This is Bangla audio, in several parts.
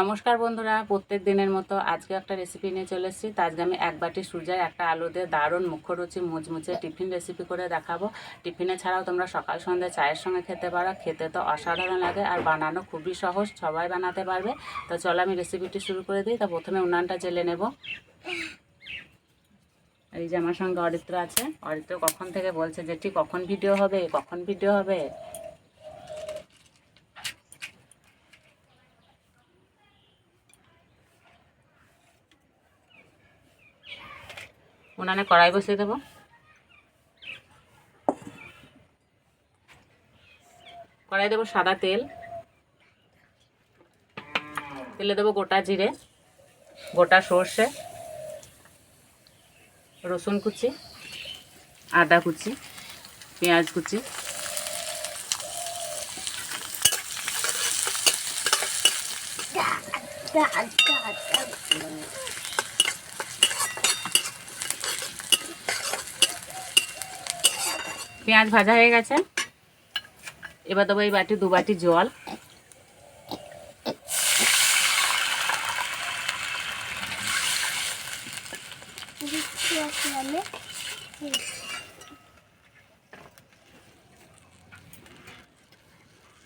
নমস্কার বন্ধুরা, প্রত্যেক দিনের মতো আজকে একটা রেসিপি নিয়ে চলে এসেছি। আজকে আমি এক বাটি সুজায় একটা আলু দিয়ে দারুণ মুখরুচি মুচমুচে টিফিন রেসিপি করে দেখাবো। টিফিনে ছাড়াও তোমরা সকাল সন্ধ্যে চায়ের সঙ্গে খেতে পারো। খেতে তো অসাধারণ লাগে আর বানানো খুবই সহজ, সবাই বানাতে পারবে। তো চলো আমি রেসিপিটি শুরু করে দিই। তা প্রথমে উনানটা জেলে নেব। এই যে আমার সঙ্গে অরিত্র আছে। অরিত্র কখন থেকে বলছে যে, ঠিক কখন ভিডিও হবে? কখন ভিডিও হবে? উনানে কড়াই বসিয়ে দেবো কড়াই দেবো সাদা তেল তেলে দেবো গোটা জিরে গোটা সর্ষে রসুন কুচি আদা কুচি পেঁয়াজ কুচি পেঁয়াজ ভাজা হয়ে গেছে। এবার দেবো এই বাটি, দু বাটি জল।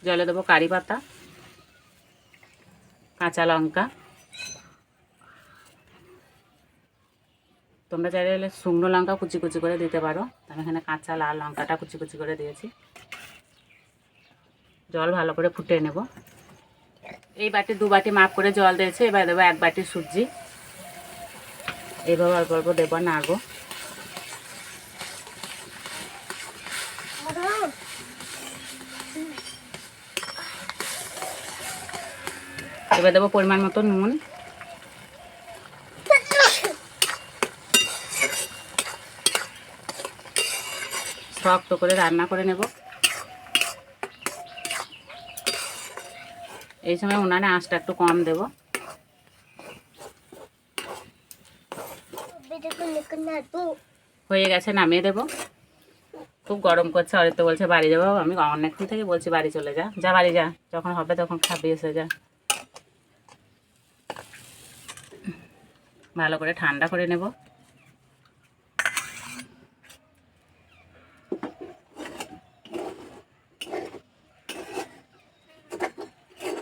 জলে দেবো কারি পাতা, কাঁচা লঙ্কা। তোমরা চাইলে শুকনো লঙ্কা কুচি কুচি করে দিতে পারো। আমি এখানে কাঁচা লাল লঙ্কাটা কুচি কুচি করে দিয়েছি। জল ভালো করে ফুটে নেব। এই বাটি দু বাটি মাপ করে জল দিয়েছে, এবার দেবো এক বাটি সবজি এইভাবে অল্প অল্প দেবো নাড়বো এবার দেবো পরিমাণ মতো নুন। শক্ত করে রান্না করে নেব। এই সময় উনানে আঁচটা একটু কম দেব। হয়ে গেছে, নামিয়ে দেব। খুব গরম করছে অরিত্র বলছে বাড়ি যাব। আমি অনেকক্ষণ থেকে বলছি বাড়ি চলে যা। যা বাড়ি যা, যখন হবে তখন খাবি, এসে যা। ভালো করে ঠান্ডা করে নেব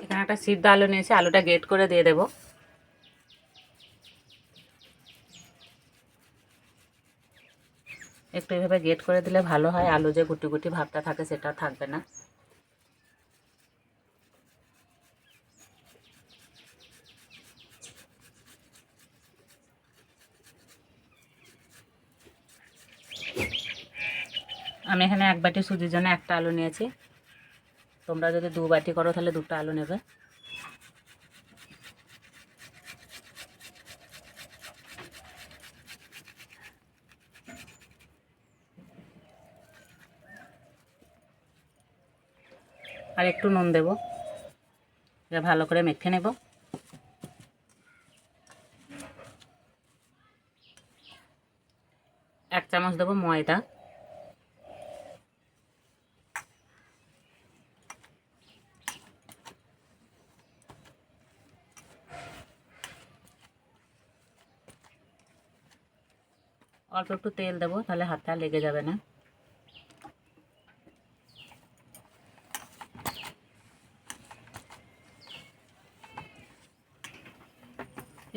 এখানে একটা সিদ্ধ আলু নিয়েছি, আলুটা গেট করে দিয়ে দেব। একটু এভাবে গেট করে দিলে ভালো হয়, আলু যে গুটি গুটি ভাবটা থাকে সেটা থাকবে না। আমি এখানে এক বাটি সুজির জন্য একটা আলু নিয়েছি। তোমরা যদি দু বাটি করো, তাহলে দুটো আলু নেবে। আর একটু নুন দেবো। এটা ভালো করে মেখে নেব। এক চামচ দেবো ময়দা। অল্প একটু তেল দেবো, তাহলে হাতটা লেগে যাবে না।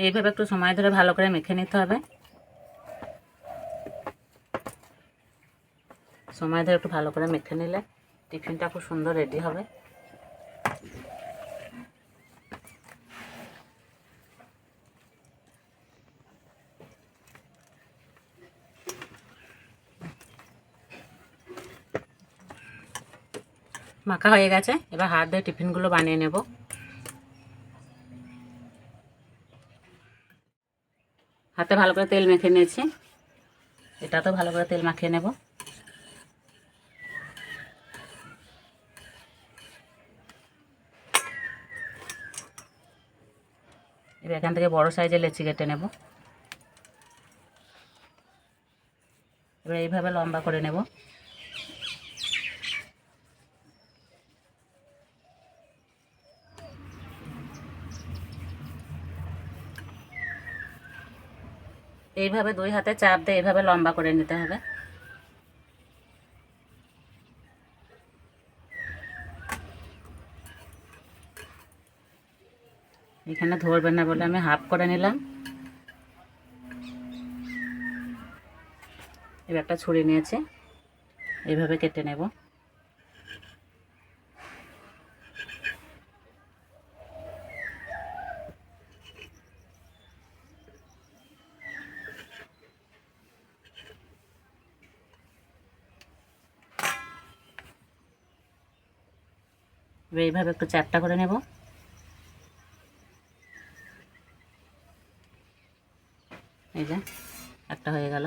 এইভাবে একটু সময় ধরে ভালো করে মেখে নিতে হবে। সময় ধরে একটু ভালো করে মেখে নিলে টিফিনটা খুব সুন্দর রেডি হবে। মাখা হয়ে গেছে। এবার হাত দিয়ে টিফিনগুলো বানিয়ে নেব। হাতে ভালো করে তেল মেখে নিয়েছি। এটা তো ভালো করে তেল মাখিয়ে নেব। এবার এখান থেকে বড় সাইজের লেচি কেটে নেব। এবার এইভাবে লম্বা করে নেব। এইভাবে দুই হাতে চাপ দিয়ে এইভাবে লম্বা করে নিতে হবে। এখানে ধরবে না বলে আমি হাফ করে নিলাম। এবার একটা ছুরি নিয়েছি। এইভাবে কেটে নেব। এবার এইভাবে একটু চ্যাপটা করে নেব। এই যে একটা হয়ে গেল।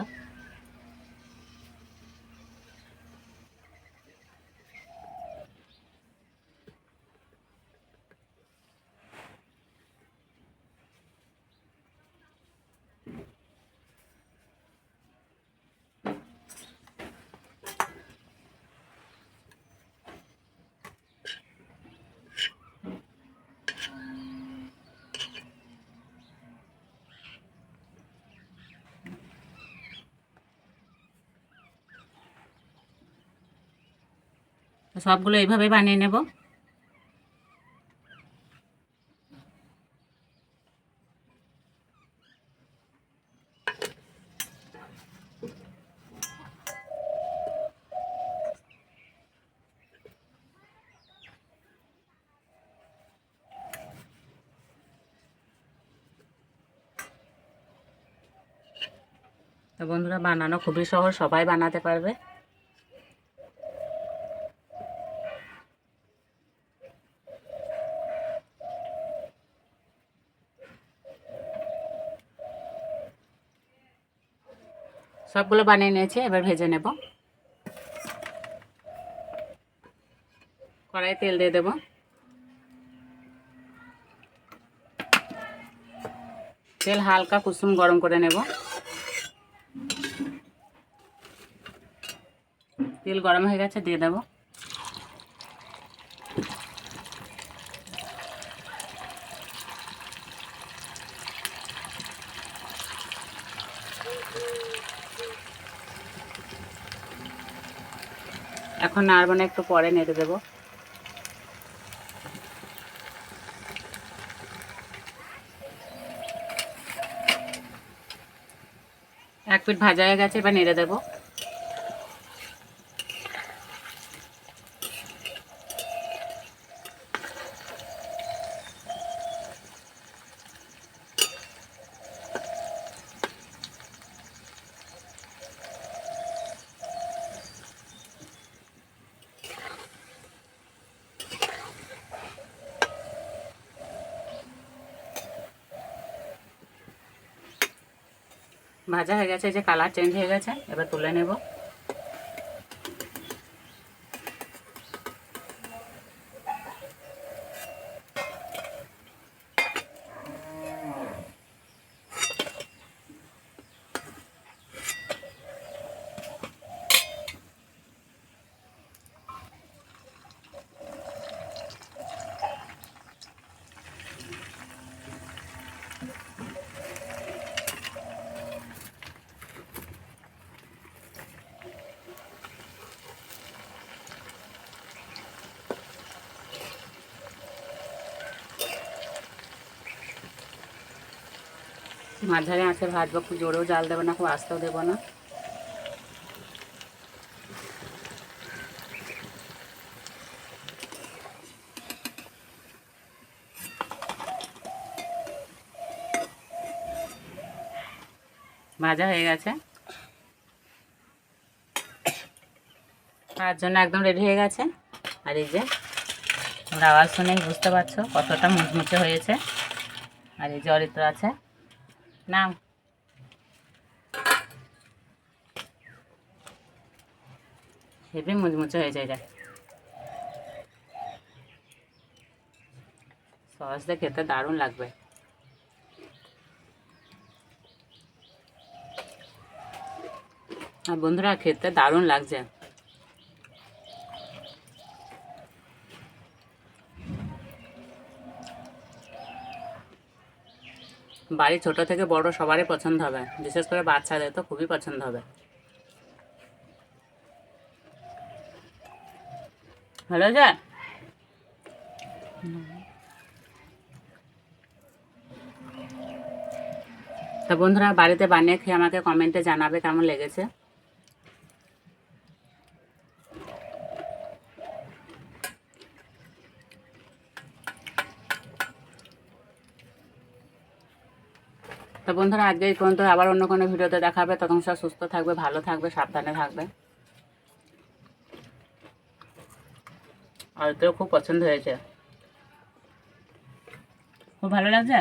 সবগুলো এইভাবে বানিয়ে নেব। বন্ধুরা বানানো খুবই সহজ সবাই বানাতে পারবে। সবগুলো বানিয়ে নিয়েছি, এবার ভেজে নেব। কড়াই তেল দিয়ে দেব। তেল হালকা কুসুম গরম করে নেব। তেল গরম হয়ে গেছে, দিয়ে দেব। এখন আর না একটু পরে নেড়ে দেবো। এক পিঠ ভাজা হয়ে গেছে, এবার নেড়ে দেবো। ভাজা হয়ে গেছে যে কালার চেঞ্জ হয়ে গেছে এবার তুলে নেব। মাঝারি আঁচে ভাজবো খুব জোরেও জাল দেবো না, খুব আস্তেও দেবো না। ভাজা হয়ে গেছে। তার জন্য একদম রেডি হয়ে গেছে। আর এই যে, তোমরা আওয়াজ শুনেই বুঝতে পারছ কতটা মুচমুচে হয়েছে। আর এই যে আছে। নাও হেভি মুচমুচে হয়ে যায় এটা সস দিয়ে খেতে দারুণ লাগবে আর বন্ধুরা খেতে দারুণ লাগছে বাড়ি ছোট থেকে বড় সবারই পছন্দ হবে। বিশেষ করে বাচ্চাদের তো খুবই পছন্দ হবে। হ্যালো যা। তা বন্ধুরা, বাড়িতে বানিয়ে খেয়ে আমাকে কমেন্টে জানাবে কেমন লেগেছে? তো বন্ধুরা, আজকে এই পর্যন্ত আবার অন্য কোনো ভিডিওতে দেখাবে। তখন সব সুস্থ থাকবে, ভালো থাকবে, সাবধানে থাকবে। আর তো খুব পছন্দ হয়েছে। খুব ভালো লাগছে?